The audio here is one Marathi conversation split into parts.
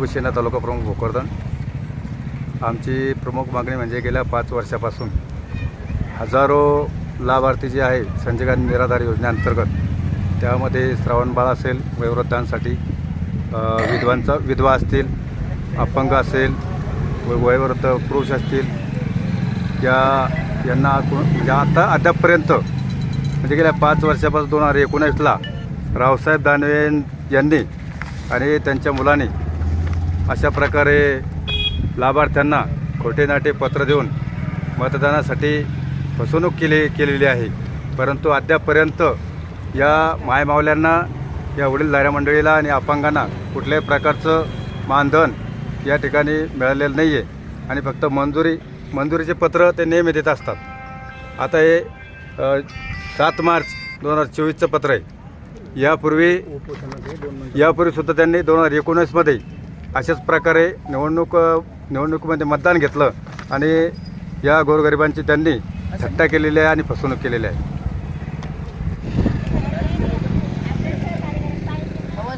शिवसेना तालुका प्रमुख भोकरदन आमची प्रमुख मागणी म्हणजे गेल्या पाच वर्षापासून हजारो लाभार्थी जे आहे संजय गांधी निराधार योजनेअंतर्गत त्यामध्ये श्रावणबाळ असेल वयोवृद्धांसाठी विधवांचा विधवा असतील अपंग असेल व- वयोवृद्ध पुरुष असतील या यांना कोण- म्हणजे आता अद्यापपर्यंत म्हणजे गेल्या पाच वर्षापासून दोन हजार एकोणीसला रावसाहेब दानवे यांनी आणि त्यांच्या मुलांनी अशा प्रकारे लाभार्थ्यांना खोटे नाटे पत्र देऊन मतदानासाठी फसवणूक केली केलेली आहे. परंतु अद्यापर्यंत या मायमावल्यांना या वडीलधाऱ्या मंडळीला आणि अपंगांना कुठल्याही प्रकारचं मानधन या ठिकाणी मिळालेलं नाही आहे आणि फक्त मंजुरी मंजुरीचे पत्र ते नेहमी देत असतात. आता हे सात मार्च दोन हजार चोवीसचं पत्र आहे. यापूर्वी यापूर्वीसुद्धा त्यांनी दोन हजार एकोणीसमध्ये अशाच प्रकारे निवडणूक निवडणुकीमध्ये मतदान घेतलं आणि या गोरगरिबांची त्यांनी थट्टा केलेली आहे आणि फसवणूक केलेली आहे.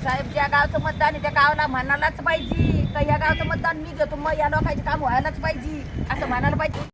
साहेब ज्या गावचं मतदान आहे त्या गावाला म्हणायलाच पाहिजे. का या गावचं मतदान मी घेतो मग या लोकांचे काम व्हायलाच पाहिजे. असं म्हणायला पाहिजे.